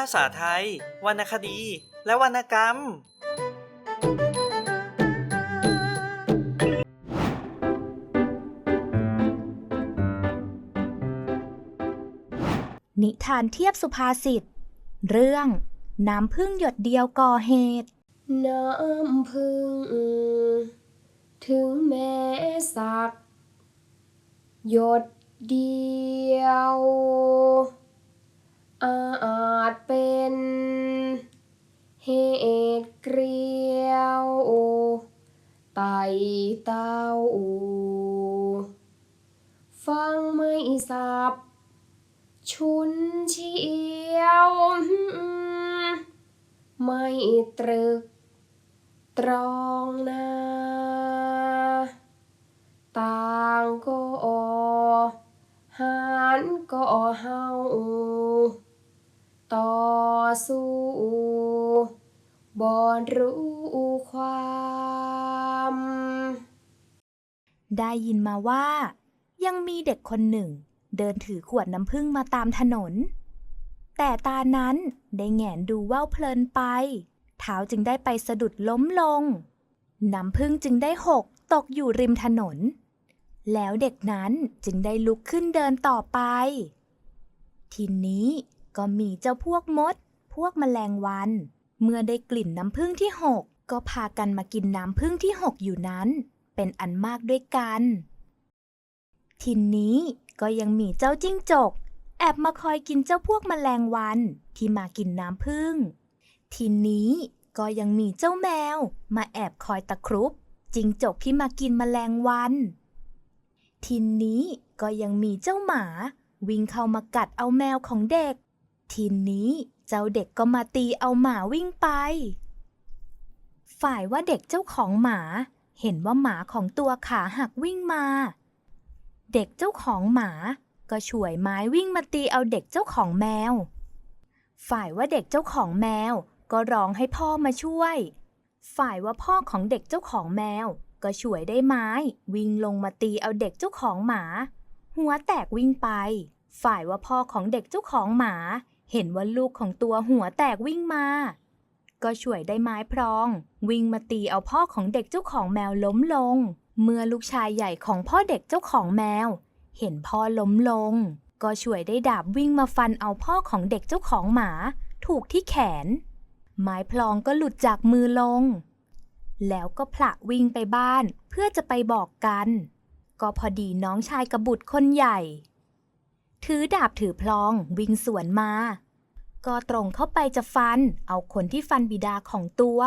าษาไทย วรรณคดี และวรรณกรรม นิทานเทียบสุภาษิต เรื่อง น้ำพึ่งหยดเดียวก่อเหตุ น้ำพึ่ง ถึงแม้สัก หยดเดียว อาจเป็นเหตุเกลียวไต่เต้าฟังไม่สับ ชุนเชียว ไม่ตรึก ตรองนาต่างก็หันก็เฮา สู้บอนรู้ความ ได้ยินมาว่า ยังมีเด็กคนหนึ่ง เดินถือขวดน้ำพึ่งมาตามถนน แต่ตานั้นได้แหงนดูว่าวเพลินไป เท้าจึงได้ไปสะดุดล้มลง น้ำพึ่งจึงได้หกตกอยู่ริมถนน แล้วเด็กนั้นจึงได้ลุกขึ้นเดินต่อไป ทีนี้ก็มีเจ้าพวกมด วกแมลงวัน เมื่อได้กลิ่นน้ำพึ่งที่หกก็พากันมากินน้ำพึ่งที่หกอยู่นั้น เป็นอันมากด้วยกัน ทีนี้ก็ยังมีเจ้าจิ้งจก แอบมาคอยกินเจ้าพวกแมลงวันที่มากินน้ำผึ้งทีนี้ก็ยังมีเจ้าแมว มาแอบคอยตะครุบจิ้งจกที่มากินแมลงวัน ทีนี้ก็ยังมีเจ้าหมา วิ่งเข้ามากัดเอาแมวของเด็ก ทีนี้ เจ้าเด็กก็มาตีเอาหมาวิ่งไป ฝ่ายว่าเด็กเจ้าของหมา เห็นว่าหมาของตัวขาหักวิ่งมา เด็กเจ้าของหมา ก็ฉวยไม้วิ่งมาตีเอาเด็กเจ้าของแมว ฝ่ายว่าเด็กเจ้าของแมวก็ร้องให้พ่อมาช่วย ฝ่ายว่าพ่อของเด็กเจ้าของแมว ก็ฉวยได้ไม้ วิ่งลงมาตีเอาเด็กเจ้าของหมา หัวแตกวิ่งไป ฝ่ายว่าพ่อของเด็กเจ้าของหมา เห็นว่าลูกของตัวหัวแตกวิ่งมา ก็ช่วยได้ไม้พรอง วิ่งมาตีเอาพ่อของเด็กเจ้าของแมวล้มลง เมื่อลูกชายใหญ่ของพ่อเด็กเจ้าของแมว เห็นพ่อล้มลง ก็ช่วยได้ดาบวิ่งมาฟันเอาพ่อของเด็กเจ้าของหมา ถูกที่แขน ไม้พลองก็หลุดจากมือลง แล้วก็ผละวิ่งไปบ้านเพื่อจะไปบอกกัน ก็พอดีน้องชายกระบุตรคนใหญ่ ถือดาบถือพลองวิ่งสวนมา ก็ตรงเข้าไปจะฟัน เอาคนที่ฟันบิดาของตัว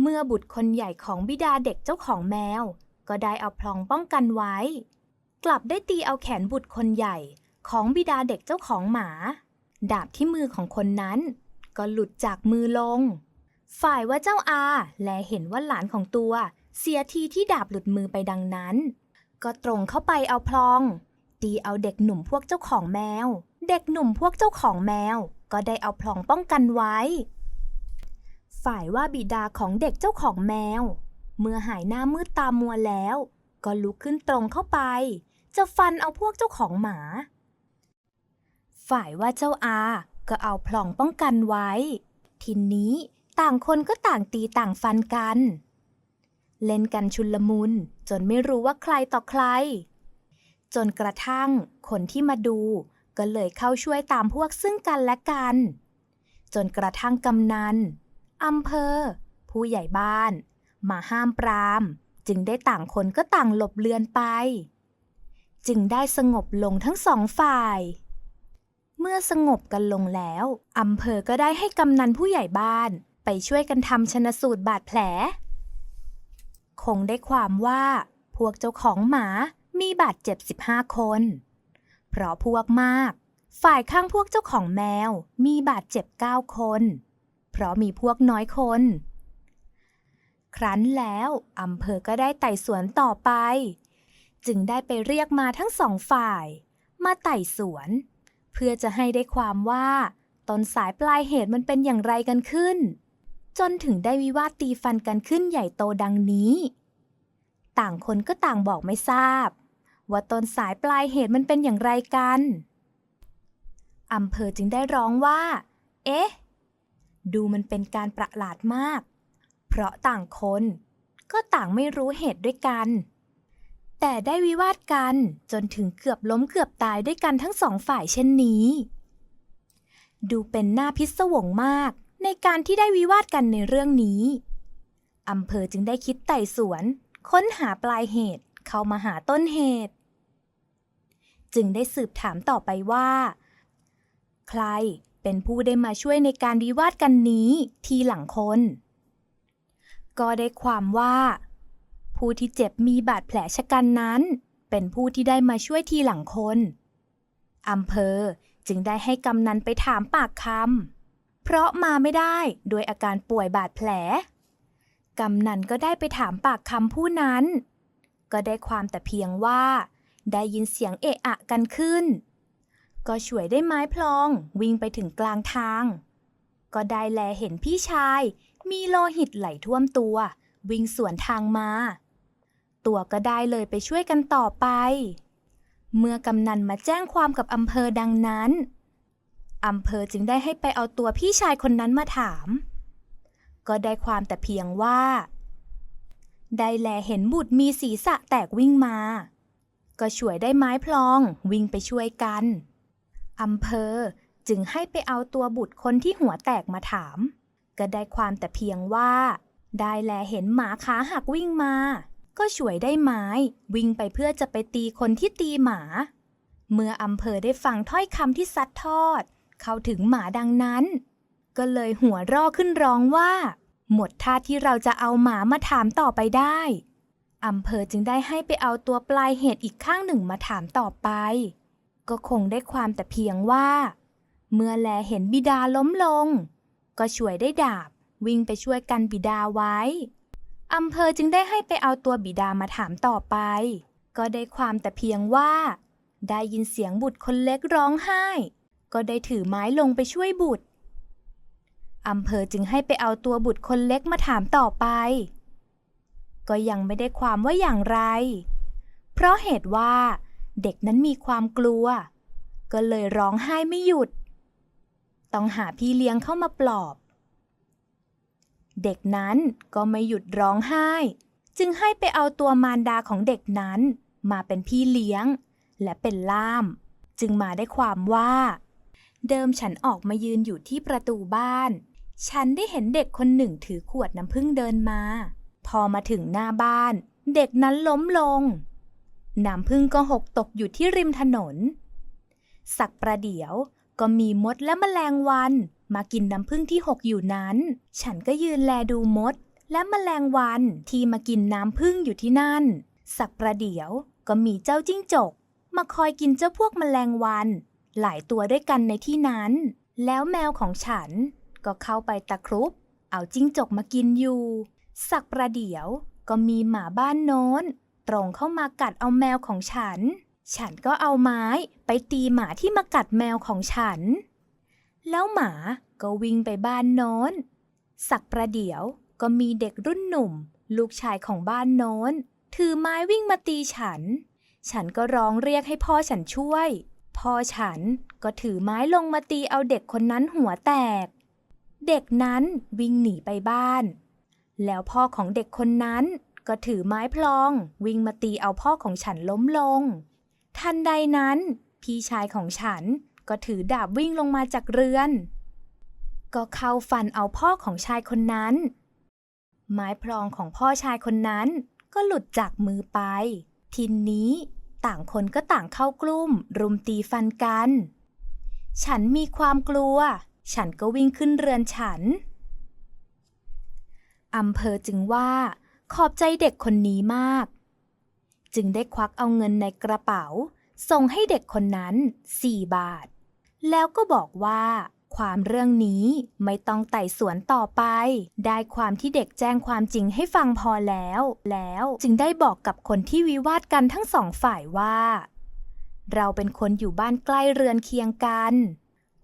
เมื่อบุตรคนใหญ่ของบิดาเด็กเจ้าของแมว ก็ได้เอาพลองป้องกันไว้ กลับได้ตีเอาแขนบุตรคนใหญ่ของบิดาเด็กเจ้าของหมา ดาบที่มือของคนนั้น ก็หลุดจากมือลง ฝ่ายว่าเจ้าอา และเห็นว่าหลานของตัว เสียทีที่ดาบหลุดมือไปดังนั้น ก็ตรงเข้าไปเอาพลอง ตีเอาเด็กหนุ่มพวกเจ้าของแมว เด็กหนุ่มพวกเจ้าของแมว ก็ได้เอาพลองป้องกันไว้ ฝ่ายว่าบิดาของเด็กเจ้าของแมว เมื่อหายหน้ามืดตามัวแล้ว ก็ลุกขึ้นตรงเข้าไป จะฟันเอาพวกเจ้าของหมา ฝ่ายว่าเจ้าอา ก็เอาพลองป้องกันไว้ ทีนี้ต่างคนก็ต่างตีต่างฟันกัน เล่นกันชุนลมุนจนไม่รู้ว่าใครต่อใคร จนกระทั่งคนที่มาดู ก็เลยเข้าช่วยตามพวกซึ่งกันและกัน จนกระทั่งกำนันอำเภอ ผู้ใหญ่บ้าน มาห้ามปราม จึงได้ต่างคนก็ต่างหลบเลือนไป จึงได้สงบลงทั้งสองฝ่าย เมื่อสงบกันลงแล้วอำเภอก็ได้ให้กำนันผู้ใหญ่บ้านไปช่วยกันทำชนสูตรบาดแผล คงได้ความว่าพวกเจ้าของหมา มีบาดเจ็บ 15 คน เพราะพวกมาก ฝ่ายข้างพวกเจ้าของแมวมีบาดเจ็บ 9 คน เพราะมีพวกน้อยคน ครั้นแล้วอำเภอก็ได้ไต่สวนต่อไป จึงได้ไปเรียกมาทั้งสองฝ่าย มาไต่สวน เพื่อจะให้ได้ความว่าต้นสายปลายเหตุมันเป็นอย่างไรกันขึ้น จนถึงได้วิวาทตีฟันกันขึ้นใหญ่โตดังนี้ ต่างคนก็ต่างบอกไม่ทราบ ว่าต้นสายปลายเหตุมันเป็นอย่างไรกันอำเภอจึงได้ร้องว่า เอ๊ะ ดูมันเป็นการประหลาดมาก เพราะต่างคนก็ต่างไม่รู้เหตุด้วยกัน แต่ได้วิวาทกันจนถึงเกือบล้มเกือบตายด้วยกันทั้งสองฝ่ายเช่นนี้ ดูเป็นหน้าพิศวงมากในการที่ได้วิวาทกันในเรื่องนี้ อำเภอจึงได้คิดไต่สวน ค้นหาปลายเหตุเข้ามาหาต้นเหตุ จึงได้สืบถามต่อไปว่า ใครเป็นผู้ได้มาช่วยในการวิวาทกันนี้ทีหลังคน ก็ได้ความว่า ผู้ที่เจ็บมีบาดแผลชะกันนั้น เป็นผู้ที่ได้มาช่วยทีหลังคนอำเภอจึงได้ให้กำนันไปถามปากคำเพราะมาไม่ได้โดยอาการป่วยบาดแผลกำนันก็ได้ไปถามปากคำผู้นั้น ก็ได้ความแต่เพียงว่า ได้ยินเสียงเอะอะกันขึ้น ก็ช่วยได้ไม้พลองวิ่งไปถึงกลางทาง ก็ได้แลเห็นพี่ชาย มีโลหิตไหลท่วมตัว วิ่งสวนทางมา ตัวก็ได้เลยไปช่วยกันต่อไป เมื่อกำนันมาแจ้งความกับอำเภอดังนั้นอำเภอจึงได้ให้ไปเอาตัวพี่ชายคนนั้นมาถาม ก็ได้ความแต่เพียงว่า ได้แลเห็นบุตรมีศีรษะแตกวิ่งมา ก็ช่วยได้ไม้พลองวิ่งไปช่วยกันอำเภอจึงให้ไปเอาตัวบุตรคนที่หัวแตกมาถาม ก็ได้ความแต่เพียงว่า ได้แลเห็นหมาขาหักวิ่งมา ก็ช่วยได้ไม้ วิ่งไปเพื่อจะไปตีคนที่ตีหมา เมื่ออำเภอได้ฟังถ้อยคำที่ซัดทอด เข้าถึงหมาดังนั้น ก็เลยหัวร่อขึ้นร้องว่า หมดท่าที่เราจะเอาหมามาถามต่อไปได้ อำเภอจึงได้ให้ไปเอาตัวปลายเหตุอีกข้างหนึ่งมาถามต่อไป ก็คงได้ความแต่เพียงว่า เมื่อแลเห็นบิดาล้มลง ก็ช่วยได้ดาบวิ่งไปช่วยกันบิดาไว้อำเภอจึงได้ให้ไปเอาตัวบิดามาถามต่อไป ก็ได้ความแต่เพียงว่า ได้ยินเสียงบุตรคนเล็กร้องไห้ ก็ได้ถือไม้ลงไปช่วยบุตรอำเภอจึงให้ไปเอาตัวบุตรคนเล็กมาถามต่อไป ก็ยังไม่ได้ความว่าอย่างไร เพราะเหตุว่า เด็กนั้นมีความกลัว ก็เลยร้องไห้ไม่หยุด ต้องหาพี่เลี้ยงเข้ามาปลอบ เด็กนั้นก็ไม่หยุดร้องไห้ จึงให้ไปเอาตัวมารดาของเด็กนั้น มาเป็นพี่เลี้ยง และเป็นล่าม จึงมาได้ความว่า เดิมฉันออกมายืนอยู่ที่ประตูบ้าน ฉันได้เห็นเด็กคนหนึ่งถือขวดน้ำผึ้งเดินมา พอมาถึงหน้าบ้าน เด็กนั้นล้มลง น้ำผึ้งก็หกตกอยู่ที่ริมถนน สักประเดี๋ยวก็มีมดและแมลงวัน มากินน้ำผึ้งที่หกอยู่นั้น ฉันก็ยืนแลดูมด และแมลงวันที่มากินน้ำผึ้งอยู่ที่นั่น สักประเดี๋ยวก็มีเจ้าจิ้งจก มาคอยกินเจ้าพวกแมลงวัน หลายตัวด้วยกันในที่นั้น แล้วแมวของฉันก็เข้าไปตะครุบ เอาจิ้งจกมากินอยู่ สักประเดี๋ยวก็มีหมาบ้านโน้น ตรงเข้ามากัดเอาแมวของฉัน ฉันก็เอาไม้ไปตีหมาที่มากัดแมวของฉัน แล้วหมาก็วิ่งไปบ้านโน้น สักประเดี๋ยวก็มีเด็กรุ่นหนุ่ม ลูกชายของบ้านโน้น ถือไม้วิ่งมาตีฉัน ฉันก็ร้องเรียกให้พ่อฉันช่วย พ่อฉันก็ถือไม้ลงมาตีเอาเด็กคนนั้นหัวแตก เด็กนั้นวิ่งหนีไปบ้าน แล้วพ่อของเด็กคนนั้น ก็ถือไม้พลอง วิ่งมาตีเอาพ่อของฉันล้มลง ทันใดนั้น พี่ชายของฉันก็ถือดาบวิ่งลงมาจากเรือน ก็เข้าฟันเอาพ่อของชายคนนั้น ไม้พลองของพ่อชายคนนั้นก็หลุดจากมือไป ทีนี้ต่างคนก็ต่างเข้ากลุ่ม รุมตีฟันกัน ฉันมีความกลัว ฉันก็วิ่งขึ้นเรือนฉัน อำเภอจึงว่าขอบใจเด็กคนนี้มาก จึงได้ควักเอาเงินในกระเป๋า ส่งให้เด็กคนนั้นสี่บาท แล้วก็บอกว่า ความเรื่องนี้ไม่ต้องไต่สวนต่อไป ได้ความที่เด็กแจ้งความจริงให้ฟังพอแล้ว แล้วจึงได้บอกกับคนที่วิวาทกันทั้งสองฝ่ายว่า เราเป็นคนอยู่บ้านใกล้เรือนเคียงกัน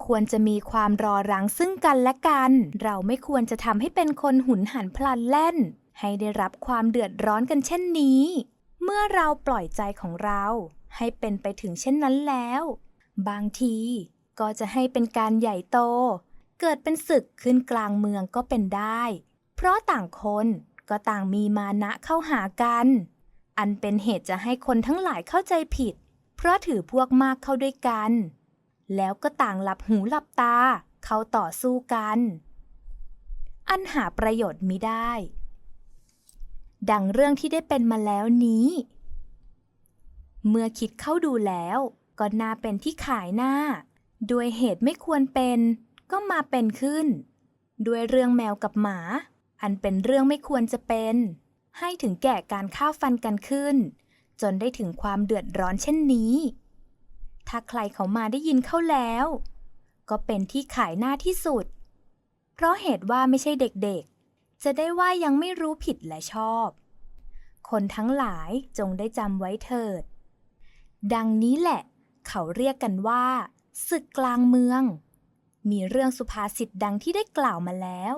ควรจะมีความรอรังซึ่งกันและกัน เราไม่ควรจะทำให้เป็นคนหุนหันพลันแล่น ให้ได้รับความเดือดร้อนกันเช่นนี้ เมื่อเราปล่อยใจของเรา ให้เป็นไปถึงเช่นนั้นแล้ว บางทีก็จะให้เป็นการใหญ่โต เกิดเป็นศึกขึ้นกลางเมืองก็เป็นได้ เพราะต่างคนก็ต่างมีมานะเข้าหากัน อันเป็นเหตุจะให้คนทั้งหลายเข้าใจผิด เพราะถือพวกมากเข้าด้วยกัน แล้วก็ต่างหลับหูหลับตา เข้าต่อสู้กัน อันหาประโยชน์มิได้ ดังเรื่องที่ได้เป็นมาแล้วนี้ เมื่อคิดเข้าดูแล้ว ก็น่าเป็นที่ขายหน้า ด้วยเหตุไม่ควรเป็น ก็มาเป็นขึ้น ด้วยเรื่องแมวกับหมา อันเป็นเรื่องไม่ควรจะเป็น ให้ถึงแก่การฆ่าฟันกันขึ้น จนได้ถึงความเดือดร้อนเช่นนี้ ถ้าใครเขามาได้ยินเข้าแล้ว ก็เป็นที่ขายหน้าที่สุด เพราะเหตุว่าไม่ใช่เด็กๆ จะได้ว่ายังไม่รู้ผิดและชอบ คนทั้งหลายจงได้จำไว้เถิด ดังนี้แหละ เขาเรียกกันว่าศึกกลางเมือง มีเรื่องสุภาษิตดังที่ได้กล่าวมาแล้ว